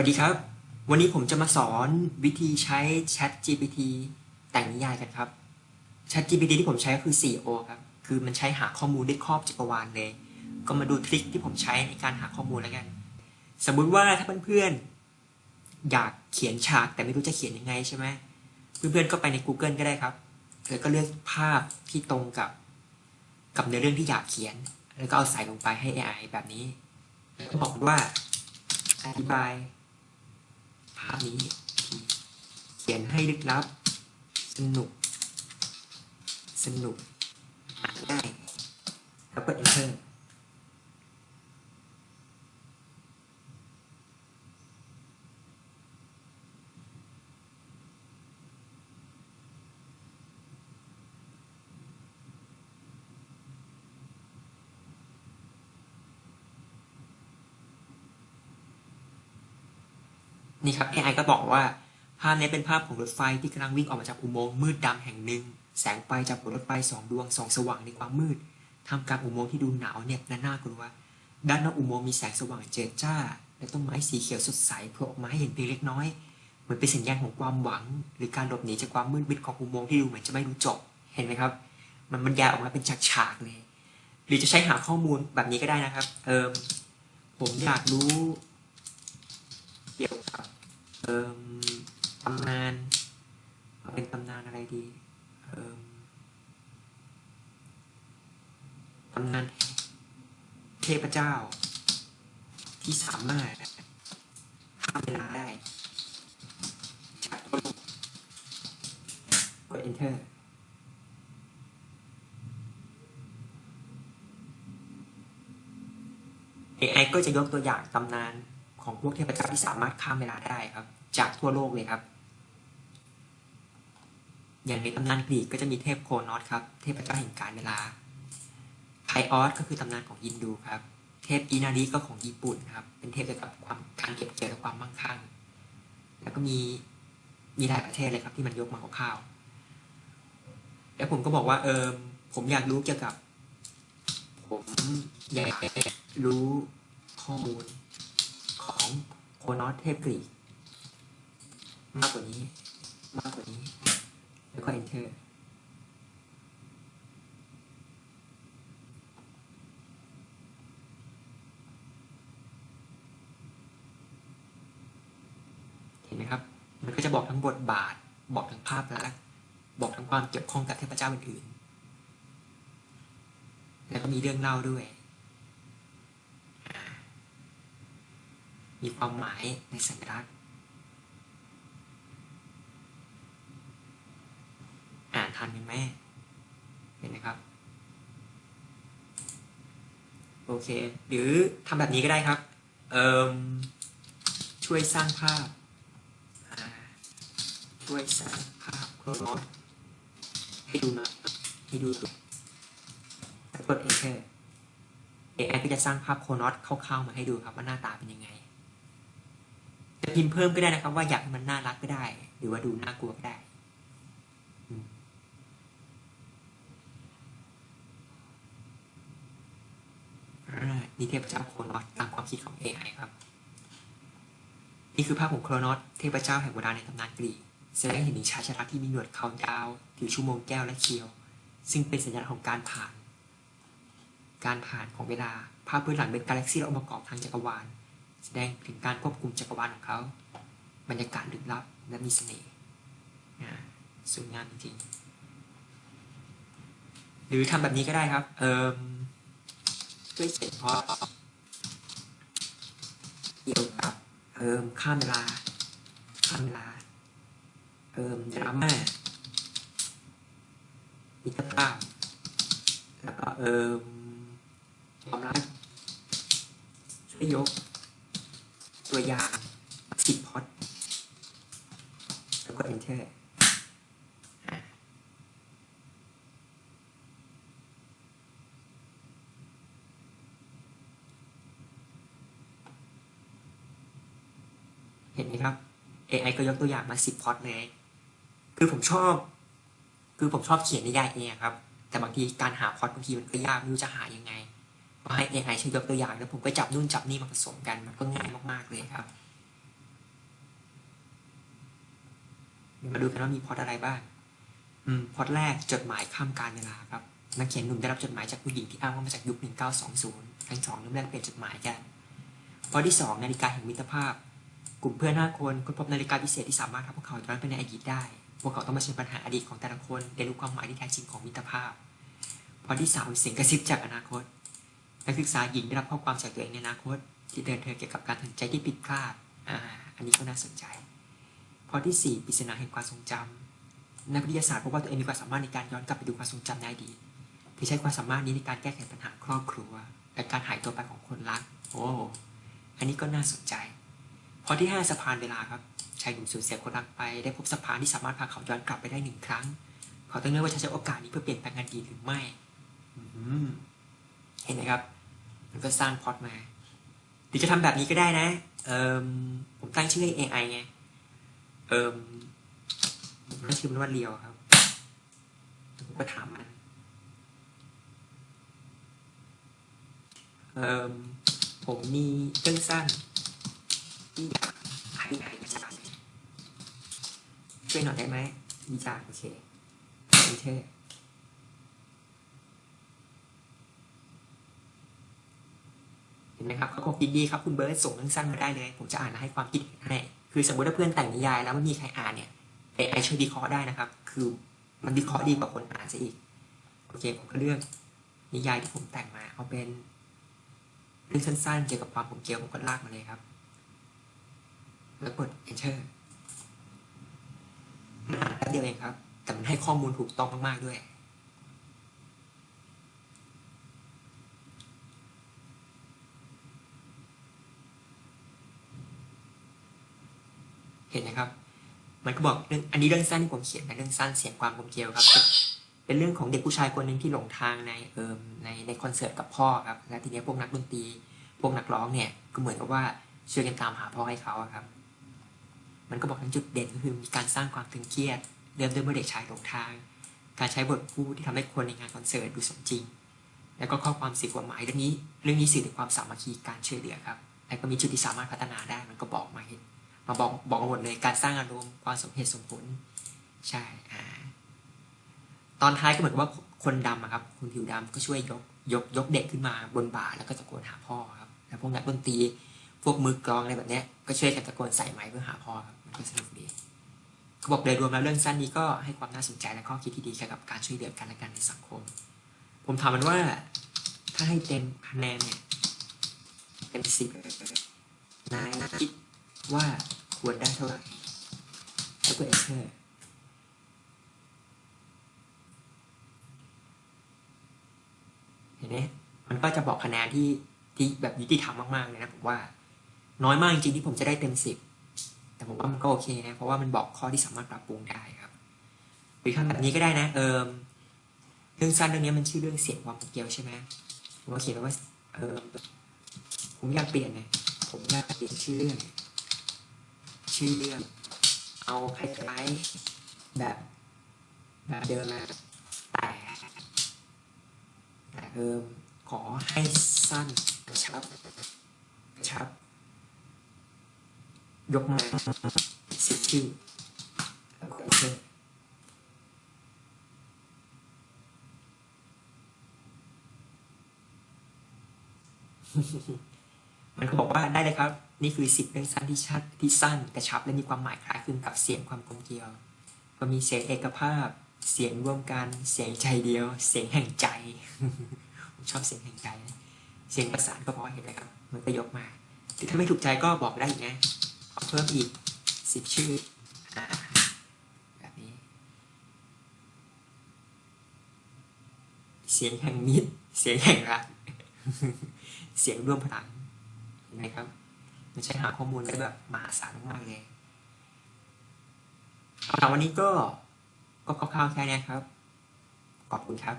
วัสดีครับ วันนี้ผมจะมาสอนวิธีใช้ Chat GPT แต่งนิยายกันครับ Chat GPT ที่ผมใช้ก็คือ 4O ครับ คือมันใช้หาข้อมูลได้ครอบจักรวาลเลย ก็มาดูทริคที่ผมใช้ในการหาข้อมูลแล้วกัน สมมุติว่าถ้าเพื่อนๆ อยากเขียนฉากแต่ไม่รู้จะเขียนยังไงใช่ไหม เพื่อนๆ ก็ไปใน Google ก็ได้ครับ แล้วก็เลือกภาพที่ตรงกับ กับเนื้อเรื่องที่อยากเขียน แล้วก็เอาใส่ลงไปให้ AI แบบนี้ก็บอกว่าอธิบายาพนี้เขียนให้ลึกลับ สนุก สนุกง่ายแล้วก็ enter นี่ครับ AI ก็บอกว่า ภาพนี้เป็นภาพของรถไฟที่กำลังวิ่งออกมาจากอุโมงค์มืดดำแห่งหนึ่ง แสงไฟจากบนรถไฟสองดวงส่องสว่างในความมืดทำกลางอุโมงค์ที่ดูหนาวเหน็บและน่ากลัวด้านนอกอุโมงค์มีแสงสว่างเจิดจ้า และต้นไม้สีเขียวสดใสโผล่ออกมาให้เห็นเพียงเล็กน้อย เหมือนเป็นสัญญาณของความหวัง หรือการหลบหนีจากความมืดมิดของอุโมงค์ที่ดูเหมือนจะไม่รู้จบ เห็นไหมครับ มันบรรยายออกมาเป็นฉากๆเลยหรือจะใช้หาข้อมูลแบบนี้ก็ได้นะครับ เอิมผมอยากรู้เกี่ยวกับ เอ่มตำนานเป็นตำนานอะไรดีเอ่มตำนานเทพเจ้า ที่สามารถข้ามเวลาได้จากตัวลกกด enter AI ก็จะยกตัวอย่างตำนานของพวกเทพเจ้าที่สามารถข้ามเวลาได้ครับ จากทั่วโลกเลยครับ อย่างในตำนานกรีกก็จะมีเทพโครนอสครับ เทพเจ้าแห่งการเวลาไทออสก็คือตำนานของยินดูครับ เทพอีนาริก็ของญี่ปุ่นครับ เป็นเทพเกี่ยวกับความการเก็บเกี่ยวและความมั่งคั่ง แล้วก็มีมีหลายประเทศเลยครับที่มันยกมาคร่าว แล้วผมก็บอกว่าเออผมอยากรู้เกี่ยวกับ ผมอยากรู้ข้อมูลของโคนอสเทพกรีก มากกว่านี้ มากกว่านี้ แล้วก็ enter เห็นไหมครับ มันก็จะบอกทั้งบทบาท บอกทั้งภาพลักษณ์บอกทั้งความเกี่ยวข้องกับเทพเจ้าอื่นๆแล้วก็มีเรื่องเล่าด้วย มีความหมายในสัญลักษณ์ อ่านทันไหมเห็นไหมครับ โอเค หรือทำแบบนี้ก็ได้ครับเอ่มช่วยสร้างภาพช่วยสร้างภาพโครโนให้ดูนะให้ดูแล้วกด enter AI ก็จะสร้างภาพโครโนสคร่าวๆมาให้ดูครับว่าหน้าตาเป็นยังไง จะพิมพ์เพิ่มก็ได้นะครับ ว่าอยากให้มันน่ารักก็ได้ หรือว่าดูน่ากลัวก็ได้อืมอ่า นี่เทพเจ้าโครนอสตามความคิดของ AI ครับ นี่คือภาพของโครนอสเทพเจ้าแห่งโบราณในตำนานกรีกแสดงเห็นถึงชายชราที่มีหนวดเขายาวถือชั่วโมงแก้วและเคียว ซึ่งเป็นสัญลักษณ์ของการผ่าน การผ่านของเวลาภาพพื้นหลังเป็นกาแล็กซี่และองค์ประกอบทางจักรวาล แสดงถึงการควบคุมจักรวาลของเขา บรรยากาศลึกลับและมีเสน่ห์สวยงามจริงๆหรือทำแบบนี้ก็ได้ครับ เอ่ม ช่วยเขียนเพราะเกี่ยวกับเอ่มข้ามเวลาข้ามเวลาเอ่มดราม่ามิตรภาพแล้วก็เอ่มความรักช่วยยก ตัวอย่างสิบพอดแล้วก็ enter อะเห็นไหมครับ AI ก็ยกตัวอย่างมาสิบพอดเลยคือผมชอบ คือผมชอบเขียนนิยายเองครับ แต่บางทีการหาพล็อดบางทีมันก็ยากไม่รู้จะหายังไงก็ให้ AI ช่วยยกตัวอย่างแล้วผมก็จับนู่นจับนี่มาผสมกันมันก็ง่ายมากๆเลยครับมาดูกันว่ามีพล็อดอะไรบ้างอืมพล็อดแรกจดหมายข้ามการเวลาครับนักเขียนหนุ่มได้รับจดหมายจากผู้หญิงที่อ้างว่ามาจากยุค 1920ทั้งสองเริ่มแลกเปลี่ยนจดหมายกันพล็อดที่สองนาฬิกาแห่งมิตรภาพ กลุ่มเพื่อนห้าคนค้นพบนาฬิกาพิเศษที่สามารถทำพวกเขาย้อนไปในอดีตได้ พวกเขาต้องมาเชิญปัญหาอดีตของแต่ละคนเรียนรู้ความหมายที่แท้จริงของมิตรภาพ พอที่สามเสียงกระซิบจากอนาคต นักศึกษาหญิงได้รับข้อความจากตัวเองในอนาคต ที่เตือนเธอเกี่ยวกับการตัดสินใจที่ผิดพลาด อ่า อันนี้ก็น่าสนใจ พอที่สี่ปริศนาแห่งความทรงจำนักวิทยาศาสตร์พบว่าตัวเองมีความสามารถในการย้อนกลับไปดูความทรงจำในอดีตโดยใช้ความสามารถนี้ในการแก้ไขปัญหาครอบครัว และการหายตัวไปของคนรัก โอ้ อันนี้ก็น่าสนใจ พอที่ห้าสะพานเวลาครับชายหนุ่มสูญเสียคนรักไปได้พบสะพานที่สามารถพาเขาย้อนกลับไปได้หนึ่งครั้ง เขาต้องเลือกว่าจะใช้โอกาสนี้เพื่อเปลี่ยนแปลงงานดีหรือไม่เห็นไหมครับ มันก็สร้างพล็อตมาหรือจะทำแบบนี้ก็ได้นะ เอ่มผมตั้งชื่อให้ AI ไง เอ่มผมตั้งชื่อมันว่าเรียวครับผมก็ถามมันเอ่มผมมีเรื่องสั้น ที่อธิบายมาจากช่วยหน่อยได้ไหมดีจ้าโอเคเอเทอร์เห็นไหมครับเขาคงคิดดีครับคุณเบิร์ตส่งเรื่องสั้นมาได้เลย ผมจะอ่านและให้ความคิดเห็นให้ คือสมมติถ้าเพื่อนแต่งนิยายแล้วไม่มีใครอ่านเนี่ยไอไอช่วยวิเคราะห์ได้นะครับ คือมันวิเคราะห์ดีกว่าคนอ่านซะอีก โอเค ผมก็เลือกนิยายที่ผมแต่งมา เอาเป็นเรื่องสั้นๆ เกี่ยวกับความผมเกลียวผมก็ลากมาเลยครับ แล้วกด enter มันอ่านแป๊บเดียวเองครับ แต่มันให้ข้อมูลถูกต้องมาก ๆ ด้วย เห็นนะครับ มันก็บอกเรื่องอันนี้เรื่องสั้นที่ผมเขียนนะเรื่องสั้นเสียงความกลมเกลียวครับ เป็นเรื่องของเด็กผู้ชายคนหนึ่งที่หลงทางในเอิมในในคอนเสิร์ตกับพ่อครับ และทีนี้พวกนักดนตรี พวกนักร้องเนี่ย ก็เหมือนกับว่าช่วยกันตามหาพ่อให้เขาครับ มันก็บอกทั้งจุดเด่นก็คือมีการสร้างความตึงเครียด เริ่มด้วยเมื่อเด็กชายหลงทาง การใช้บทพูดที่ทำให้คนในงานคอนเสิร์ตดูสมจริง แล้วก็ข้อความสื่อความหมายเรื่องนี้ เรื่องนี้สื่อถึงความสามัคคีการช่วยเหลือครับ แล้วก็มีจุดที่สามารถพัฒนาได้มันก็บอกมาเห็น มาบอกบอกมาหมดเลยการสร้างอารมณ์ความสมเหตุสมผล ใช่อ่าตอนท้ายก็เหมือนกับว่าคนดำครับคนผิวดำก็ช่วยยกยกยกเด็กขึ้นมาบนบ่าแล้วก็ตะโกนหาพ่อครับแล้วพวกนักดนตรีพวกมือกลองอะไรแบบเนี้ยก็ช่วยกันตะโกนใส่ไม้เพื่อหาพ่อครับ ก็สนุกดีเขาบอกโดยรวมแล้วเรื่องสั้นนี้ก็ให้ความน่าสนใจและข้อคิดที่ดีเกี่ยวกับการช่วยเหลือกันและกันในสังคม ผมถามมันว่า ถ้าให้เต็มคะแนนเนี่ยเต็มสิบนายคิดว่าควรได้เท่าไหร่แล้วก็เอเชอร์เห็นไหมมันก็จะบอกคะแนนที่ที่แบบยุติธรรมมากๆเลยนะผมว่า น้อยมากจริงๆที่ผมจะได้เต็มสิบ แต่ผมว่ามันก็โอเคนะ เพราะว่ามันบอกข้อที่สามารถปรับปรุงได้ครับ หรือทำแบบนี้ก็ได้นะ เออเรื่องสั้นเรื่องนี้มันชื่อเรื่องเสียงความเกี่ยวใช่ไหมผมก็เขียนไว้ว่า เออผมอยากเปลี่ยนไงผมอยากเปลี่ยนชื่อเรื่อง ชื่อเรื่อง เอาคล้ายๆแบบแบบเดิมนะแต่แต่เออขอให้สั้นกระชับกระชับ ยกมาสิบชื่อแล้วก็เชื่อมันก็บอกว่าได้เลยครับ นี่คือสิบเรื่องสั้นที่ชัดที่สั้นกระชับและมีความหมายคล้ายคลึงกับเสียงความกลมเกลียว ก็มีเสียงเอกภาพ เสียงร่วมกัน เสียงใจเดียว เสียงแห่งใจผมชอบเสียงแห่งใจ เสียงประสานก็พอเห็นไหมครับ มันก็ยกมาหรือถ้าไม่ถูกใจก็บอกได้อีกนะ เพิ่มอีกสิบชื่ออ่าแบบนี้ เสียงแห่งมิตรเสียงแห่งรักเสียงร่วมพลังเห็นไหมครับ มันใช้หาข้อมูลได้แบบมหาศาลมากเลยเอาละวันนี้ก็ก็คร่าวๆแค่นี้ครับ ขอบคุณครับ